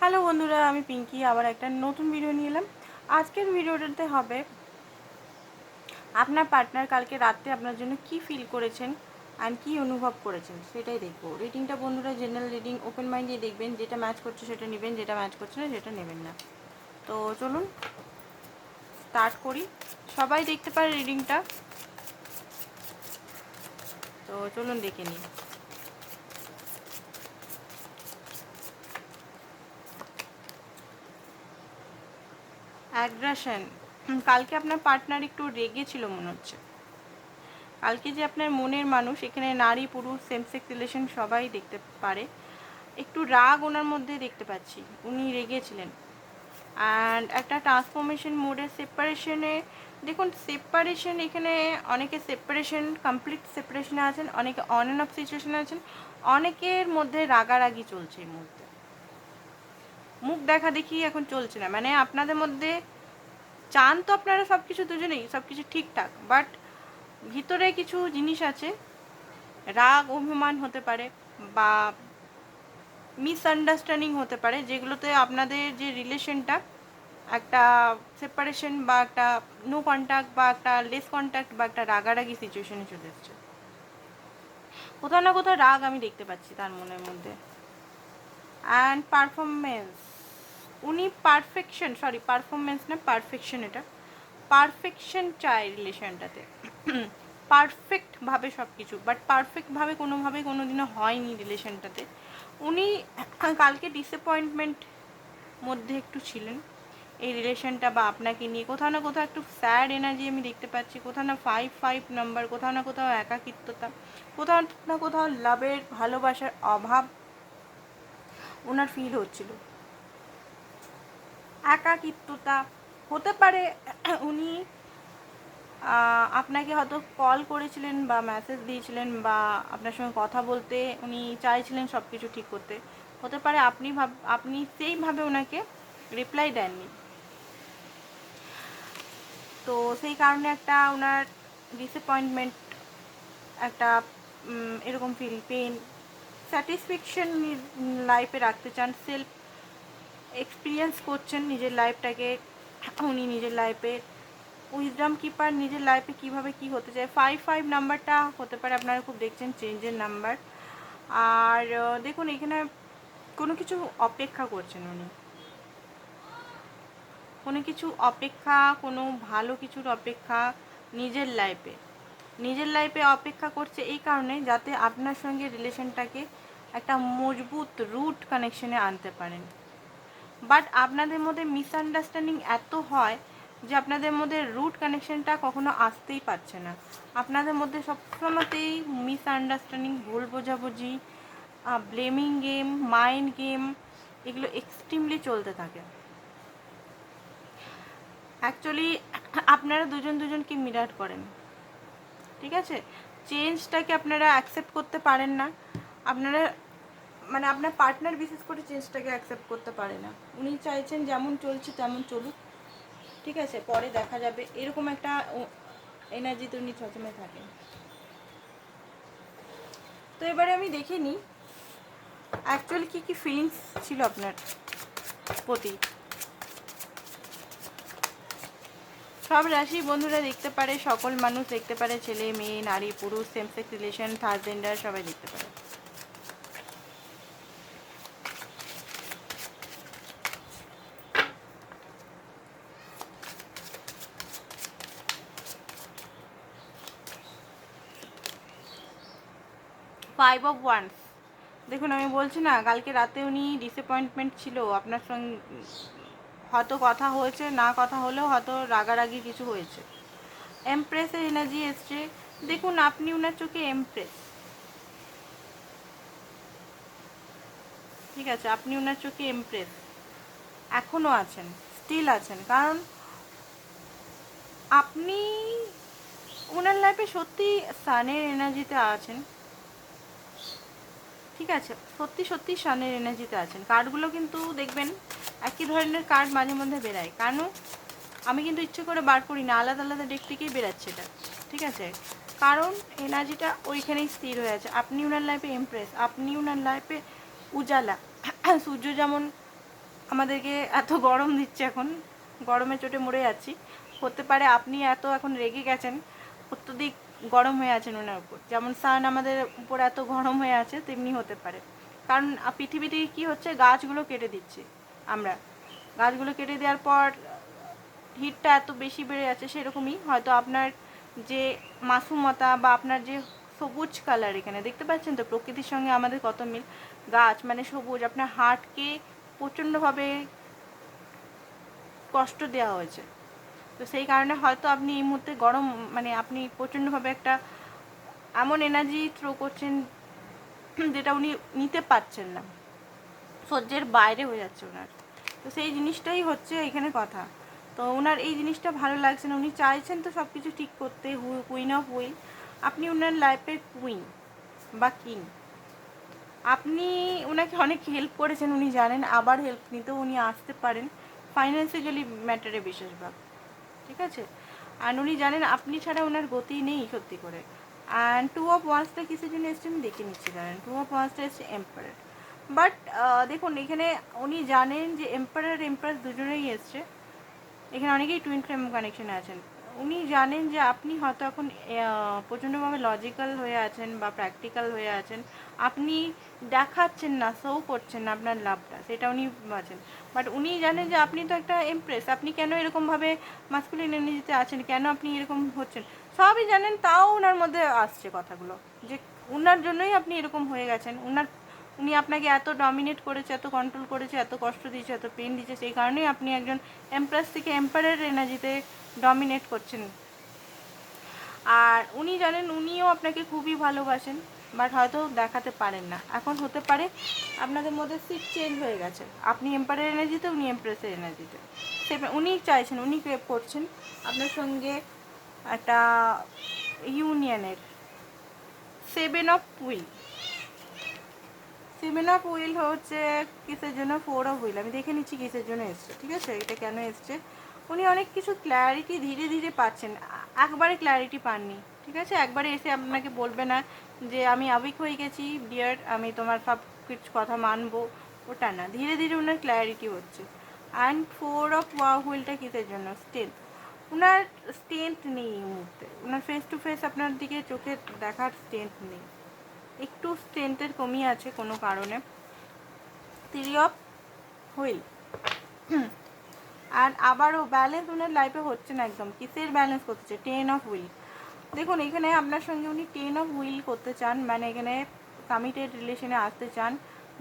Hello বন্ধুরা, আমি পিঙ্কি, আবার একটা নতুন ভিডিও নিয়ে এলাম। আজকের ভিডিওটাতে হবে, আপনার পার্টনার কালকে রাত্রে আপনার জন্য কি ফিল করেছেন অ্যান্ড কি অনুভব করেছেন, সেটাই দেখব। রিডিংটা বন্ধুরা জেনারেল রিডিং ওপেন মাইন্ড দিয়ে দেখবেন, যেটা ম্যাচ করছে সেটা নেবেন, যেটা ম্যাচ করছে না সেটা নেবেন না। তো চলুন স্টার্ট করি। সবাই দেখতে পারে রিডিংটা তো চলুন দেখে নিই। অ্যাগ্রাশন কালকে আপনার পার্টনার একটু রেগে ছিল মনে হচ্ছে। কালকে যে আপনার মনের মানুষ, এখানে নারী, পুরুষ সেম সেক্স রিলেশন সবাই দেখতে পারে। একটু রাগ ওনার মধ্যে দেখতে পাচ্ছি, উনি রেগেছিলেন অ্যান্ড একটা ট্রান্সফরমেশন মোডের সেপারেশনে দেখুন সেপারেশন এখানে অনেকে সেপারেশন কমপ্লিট সেপারেশনে আছেন, অনেকে অন অ্যান্ড অফ সিচুয়েশনে আছেন, অনেকের মধ্যে রাগারাগি চলছে এই মুহূর্তে। মুখ দেখা দেখি এখন চলছে না। মানে আপনাদের মধ্যে চান তো আপনারা সব কিছু দুজনেই সব কিছু ঠিকঠাক বাট ভিতরে কিছু জিনিস আছে, রাগ, অভিমান হতে পারে বা মিসআন্ডারস্ট্যান্ডিং হতে পারে, যেগুলোতে আপনাদের যে রিলেশনটা একটা সেপারেশন বা একটা নো কন্ট্যাক্ট বা একটা লেস কন্ট্যাক্ট বা একটা রাগারাগি সিচুয়েশনে চলে এসছে। কোথাও না কোথাও রাগ আমি দেখতে পাচ্ছি তার মনের মধ্যে। অ্যান্ড পারফরমেন্স উনি পারফেকশন সরি পারফরমেন্স না পারফেকশন এটা। পারফেকশন চায় রিলেশনটাতে পারফেক্টভাবে সব কিছু বাট পারফেক্টভাবে কোনোভাবে কোনো দিনও হয়নি রিলেশনটাতে উনি কালকে ডিসঅ্যাপয়েন্টমেন্ট মধ্যে একটু ছিলেন। এই রিলেশনটা বা আপনাকে নিয়ে কোথাও না কোথাও একটু স্যাড এনার্জি আমি দেখতে পাচ্ছি। কোথাও না ফাইভ ফাইভ নাম্বার কোথাও না কোথাও একাকিত্বতা, কোথাও না কোথাও লাভের ভালোবাসার অভাব। ওনার ফিল হচ্ছিল। একাকিত্বতা হতে পারে, উনি আপনাকে হয়তো কল করেছিলেন বা মেসেজ দিয়েছিলেন বা আপনার সঙ্গে কথা বলতে উনি চাইছিলেন সব কিছু ঠিক করতে। হতে পারে আপনি ভাব, আপনি সেইভাবে ওনাকে রিপ্লাই দেননি। তো সেই কারণে একটা ওনার ডিসঅ্যাপয়েন্টমেন্ট একটা এরকম ফিল পেন স্যাটিসফ্যাকশন লাইফে রাখতে চান, সেলফ এক্সপিরিয়েন্স করছেন নিজের লাইফটাকে, উনি নিজের লাইফে। উইজডম কিপার নিজের লাইফে কীভাবে কি হতে চায়? ফাইভ ফাইভ নাম্বারটা হতে পারে, আপনারা খুব দেখছেন চেঞ্জের নাম্বার। আর দেখুন, এখানে কোনো কিছু অপেক্ষা করছেন উনি। কোনো কিছু অপেক্ষা, কোনো ভালো কিছুর অপেক্ষা নিজের লাইফে। নিজের লাইফে অপেক্ষা করছে এই কারণে যাতে আপনার সঙ্গে রিলেশনটাকে একটা মজবুত রুট কানেকশনে আনতে পারেন। বাট আপনাদের মধ্যে মিসআন্ডারস্ট্যান্ডিং এত হয় যে আপনাদের মধ্যে রুট কানেকশনটা কখনো আসতেই পারছে না। আপনাদের মধ্যে সবসময়তেই মিসআন্ডারস্ট্যান্ডিং ভুল বোঝাবুঝি ব্লেমিং গেম মাইন্ড গেম এগুলো এক্সট্রিমলি চলতে থাকে। অ্যাকচুয়ালি আপনারা দুজন দুজনকে মিরাট করেন। ঠিক আছে? চেঞ্জটাকে আপনারা অ্যাকসেপ্ট করতে পারেন না। আপনারা মানে আপনার পার্টনার বিশেষ করে চেঞ্জটাকে অ্যাকসেপ্ট করতে পারে না। উনি চাইছেন যেমন চলছে তেমন চলুক। ঠিক আছে? পরে দেখা যাবে। এরকম একটা এনার্জিতে উনি সবসময় থাকেন তো এবারে আমি দেখে নিই। অ্যাকচুয়ালি কী কী ফিলিংস ছিল আপনার প্রতি? সব রাশি বন্ধুরা দেখতে পারে, সকল মানুষ দেখতে পারে, ছেলে, মেয়ে, নারী, পুরুষ same sex relation third gender সবাই দেখতে পারে। ফাইভ অফ ওয়ান্স দেখুন, আমি বলছি না, কালকে রাতে উনি ডিসঅ্যাপয়েন্টমেন্ট ছিল, আপনার সঙ্গে হয়তো কথা হয়েছে, না কথা হলেও হয়তো রাগারাগি কিছু হয়েছে। এমপ্রেসের এনার্জি এসছে। দেখুন, আপনি ওনার চোখে এমপ্রেস ঠিক আছে, আপনি ওনার চোখে এমপ্রেস এখনও আছেন স্টিল আছেন, কারণ আপনি ওনার লাইফে সত্যি সানের এনার্জিতে আছেন। ঠিক আছে, সত্যি সত্যি সানের এনার্জিতে আছেন। কার্ডগুলো কিন্তু দেখবেন একই ধরনের কার্ড মাঝে মধ্যে বেরায়। কেন আমি কিন্তু ইচ্ছে করে বার করি না আলাদা আলাদা ডেক থেকেই বেরাচ্ছে এটা ঠিক আছে? কারণ এনার্জিটা ওইখানেই স্থির হয়ে আছে। আপনি ওনার লাইফে এমপ্রেস আপনি ওনার লাইফে উজালা। সূর্য যেমন আমাদেরকে এত গরম দিচ্ছে এখন গরমে চোটে মরে যাচ্ছি। হতে পারে আপনি এত এখন রেগে গেছেন অত্যধিক গরম হয়ে আছেন ওনার উপর। যেমন সান আমাদের উপর এত গরম হয়ে আছে তেমনি হতে পারে। কারণ আহ, পৃথিবীতে কি হচ্ছে? গাছগুলো কেটে দিচ্ছি। আমরা। গাছগুলো কেটে দেওয়ার পর হিটটা এত বেশি বেড়ে যাচ্ছে সেরকমই। হয়তো আপনার যে মাসুমতা বা আপনার যে সবুজ কালার এখানে, দেখতে পাচ্ছেন তো? প্রকৃতির সঙ্গে আমাদের কত মিল। গাছ মানে সবুজ, আপনার হার্টকে প্রচণ্ডভাবে কষ্ট দেওয়া হয়েছে। তো সেই কারণে হয়তো আপনি এই মুহূর্তে গরম মানে আপনি প্রচণ্ডভাবে একটা এমন এনার্জি থ্রো করছেন যেটা উনি নিতে পারছেন না। সহ্যের বাইরে হয়ে যাচ্ছে ওনার। তো সেই জিনিসটাই হচ্ছে এখানে কথা। তো ওনার এই জিনিসটা ভালো লাগছে না। উনি চাইছেন তো সব কিছু ঠিক করতে হুই কুইন অফ হুইল আপনি ওনার লাইফের কুইন বা কিং আপনি ওনাকে অনেক হেল্প করেছেন, উনি জানেন। আবার হেল্প নিতেও উনি আসতে পারেন। ফাইন্যান্সিক্যালি ম্যাটারে বিশেষভাগ ঠিক আছে? আর উনি জানেন, আপনি ছাড়া ওনার গতি নেই সত্যি করে। অ্যান্ড টু অফ ওয়ান্সটা কিসের জন্য এসছে আমি দেখে নিচ্ছি। জানেন? টু অফ ওয়ান্সটা এসছে এম্পায়ার বাট দেখুন, এখানে উনি জানেন যে এম্পায়ার এম্পায়ার দুজনেই এসছে। এখানে অনেকেই টুইন ফ্লেম কানেকশনে আছেন। উনি জানেন যে আপনি হয়তো এখন প্রচণ্ডভাবে লজিক্যাল হয়ে আছেন বা প্র্যাকটিক্যাল হয়ে আছেন। আপনি দেখাচ্ছেন না শো করছেন না আপনার লাভটা সেটা উনি বাঁচেন বাট উনি জানেন যে আপনি তো একটা এমপ্রেস আপনি কেন এরকমভাবে মাস্কুলিন এনার্জিতে আছেন? কেন আপনি এরকম হচ্ছেন? সবই জানেন, তাও ওনার মধ্যে আসছে কথাগুলো। যে ওনার জন্যই আপনি এরকম হয়ে গেছেন। ওনার উনি আপনাকে এত ডমিনেট করেছে, এত কন্ট্রোল করেছে, এত কষ্ট দিয়েছে, এত পেন দিয়েছে, সেই কারণেই আপনি একজন এমপ্রেস থেকে এম্পায়ারের এনার্জিতে ডমিনেট করছেন। আর উনি জানেন, উনিও আপনাকে খুবই ভালোবাসেন বাট হয়তো দেখাতে পারেন না। এখন হতে পারে আপনাদের মধ্যে সিট চেঞ্জ হয়ে গেছে। আপনি এম্পায়ারের এনার্জিতে উনি এমপ্রেসের এনার্জিতে সে উনি চাইছেন, উনি করছেন আপনার সঙ্গে একটা ইউনিয়নের seven of will seven of wheel হচ্ছে কিসের জন্য? ফোর অফ হুইল আমি দেখে নিচ্ছি কিসের জন্য এসছে, ঠিক আছে? এটা কেন এসছে? উনি অনেক কিছু ক্ল্যারিটি ধীরে ধীরে পাচ্ছেন। একবারে ক্ল্যারিটি পাননি, ঠিক আছে? একবারে এসে আপনাকে বলবে না যে, আমি আবিক হয়ে গেছি ডিয়ার আমি তোমার সব কিছু কথা মানবো। ওটা না, ধীরে ধীরে ওনার ক্ল্যারিটি হচ্ছে। অ্যান্ড ফোর অফ ওয়া হুইলটা কিসের জন্য? স্ট্রেংথ ওনার স্ট্রেংথ নেই এই মুহূর্তে। ওনার ফেস টু ফেস আপনার দিকে চোখে দেখার স্ট্রেংথ নেই। একটু স্ট্রেংথের কমই আছে কোনো কারণে। থ্রি অফ হুইল আর আবারও ব্যালেন্স ওনার লাইফে হচ্ছে না একদম, কিসের ব্যালেন্স করতেছে টেন অফ হুইল দেখুন, এখানে আপনার সঙ্গে উনি টেন অফ হুইল করতে চান মানে এখানে কমিটেড রিলেশনে আসতে চান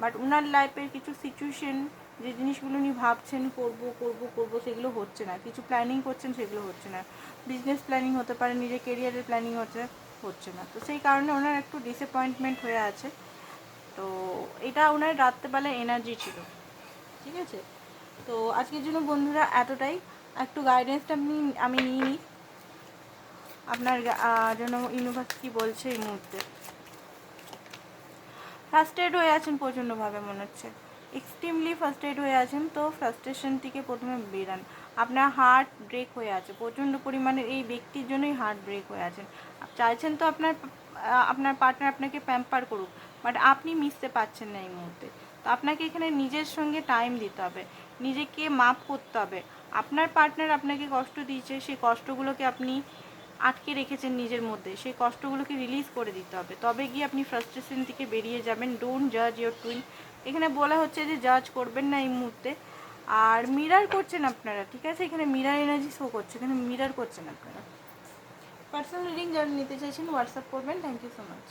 বাট ওনার লাইফের কিছু সিচুয়েশন যে জিনিসগুলো উনি ভাবছেন, করব করব করব, সেগুলো হচ্ছে না। কিছু প্ল্যানিং করছেন, সেগুলো হচ্ছে না। বিজনেস প্ল্যানিং হতে পারে, নিজের কেরিয়ারের প্ল্যানিং হচ্ছে। হচ্ছে না। তো সেই কারণে ওনার একটু ডিসঅ্যাপয়েন্টমেন্ট হয়ে আছে। তো এটা ওনার রাত্রেবেলা এনার্জি ছিল। ঠিক আছে? তো আজকের জন্য বন্ধুরা এতটাই। একটু গাইডেন্সটা আমি আমি নিয়ে নিই। আপনার আহ, জন্য ইউনিভার্সিটি বলছে এই মুহূর্তে। ফার্স্টেড হয়ে আছেন প্রচণ্ডভাবে মনে হচ্ছে। এক্সট্রিমলি ফার্স্টেড হয়ে আছেন। তো ফ্রাস্ট্রেশন থেকে প্রথমে বেরান। আপনার হার্ট ব্রেক হয়ে আছে, প্রচণ্ড পরিমাণে এই ব্যক্তির জন্যই হার্ট ব্রেক হয়ে আছেন। চাইছেন তো আপনার আপনার পার্টনার আপনাকে প্যাম্পার করুক বাট আপনি মিশতে পারছেন না এই মুহূর্তে। তো আপনাকে এখানে নিজের সঙ্গে টাইম দিতে হবে, নিজেকে মাপ করতে হবে। আপনার পার্টনার আপনাকে কষ্ট দিয়েছে, সেই কষ্টগুলোকে আপনি আটকে রেখেছেন নিজের মধ্যে, সেই কষ্টগুলোকে রিলিজ করে দিতে হবে। তবে গিয়ে আপনি ফ্রাস্ট্রেশন থেকে বেরিয়ে যাবেন। ডোন্ট জাজ ইয়োর টুইন এখানে বলা হচ্ছে যে জাজ করবেন না এই মুহূর্তে। আর মিরার করছেন আপনারা, ঠিক আছে? এখানে মিরার এনার্জি শো করছে, এখানে মিরার করছেন আপনারা। পার্সোনাল রিডিং যারা নিতে চাইছেন হোয়াটসঅ্যাপ করবেন থ্যাংক ইউ সো মাচ